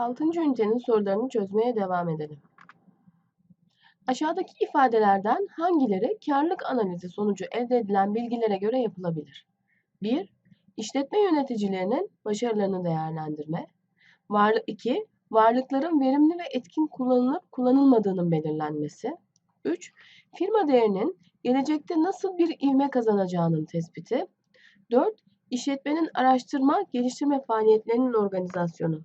6. ünitenin sorularını çözmeye devam edelim. Aşağıdaki ifadelerden hangileri karlılık analizi sonucu elde edilen bilgilere göre yapılabilir? 1. İşletme yöneticilerinin başarılarını değerlendirme. Varlık 2. Varlıkların verimli ve etkin kullanılıp kullanılmadığının belirlenmesi. 3. Firma değerinin gelecekte nasıl bir ivme kazanacağının tespiti. 4. İşletmenin araştırma, geliştirme faaliyetlerinin organizasyonu.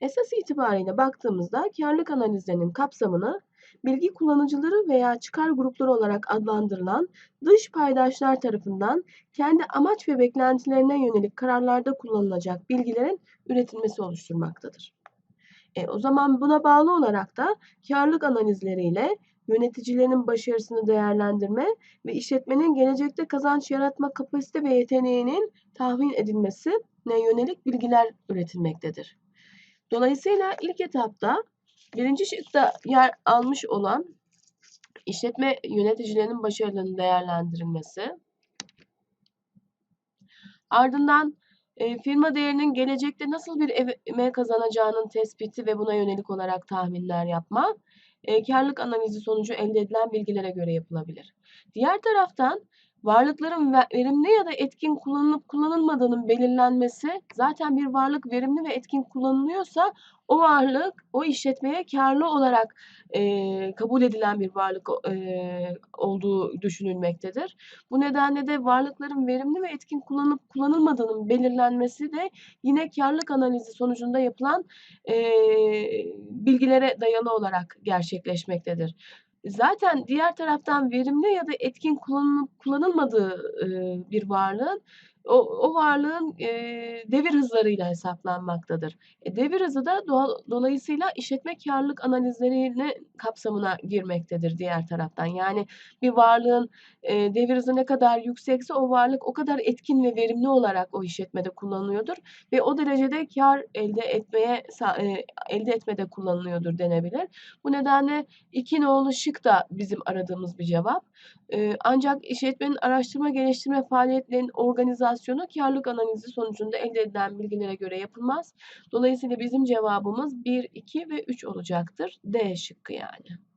Esas itibariyle baktığımızda karlılık analizlerinin kapsamını bilgi kullanıcıları veya çıkar grupları olarak adlandırılan dış paydaşlar tarafından kendi amaç ve beklentilerine yönelik kararlarda kullanılacak bilgilerin üretilmesi oluşturmaktadır. E, o zaman buna bağlı olarak da karlılık analizleriyle yöneticilerin başarısını değerlendirme ve işletmenin gelecekte kazanç yaratma kapasite ve yeteneğinin tahmin edilmesine yönelik bilgiler üretilmektedir. Dolayısıyla ilk etapta birinci şıkta yer almış olan işletme yöneticilerinin başarılarının değerlendirilmesi, ardından e, firma değerinin gelecekte nasıl bir ivme kazanacağının tespiti ve buna yönelik olarak tahminler yapma, e, karlılık analizi sonucu elde edilen bilgilere göre yapılabilir. Diğer taraftan varlıkların verimli ya da etkin kullanılıp kullanılmadığının belirlenmesi zaten bir varlık verimli ve etkin kullanılıyorsa o varlık o işletmeye karlı olarak e, kabul edilen bir varlık e, olduğu düşünülmektedir. Bu nedenle de varlıkların verimli ve etkin kullanıp kullanılmadığının belirlenmesi de yine karlılık analizi sonucunda yapılan e, bilgilere dayalı olarak gerçekleşmektedir. Zaten diğer taraftan verimli ya da etkin kullanılıp kullanılmadığı bir varlığın o, o varlığın e, devir hızlarıyla hesaplanmaktadır. E, devir hızı da doğal, dolayısıyla işletme karlılık analizlerine kapsamına girmektedir diğer taraftan. Yani bir varlığın e, devir hızı ne kadar yüksekse o varlık o kadar etkin ve verimli olarak o işletmede kullanılıyordur ve o derecede kar elde etmeye e, elde etmede kullanılıyordur denebilir. Bu nedenle iki nolu şık da bizim aradığımız bir cevap. E, ancak işletmenin araştırma geliştirme faaliyetlerinin organizasyonu karlılık analizi sonucunda elde edilen bilgilere göre yapılmaz. Dolayısıyla bizim cevabımız 1, 2 ve 3 olacaktır. D şıkkı yani.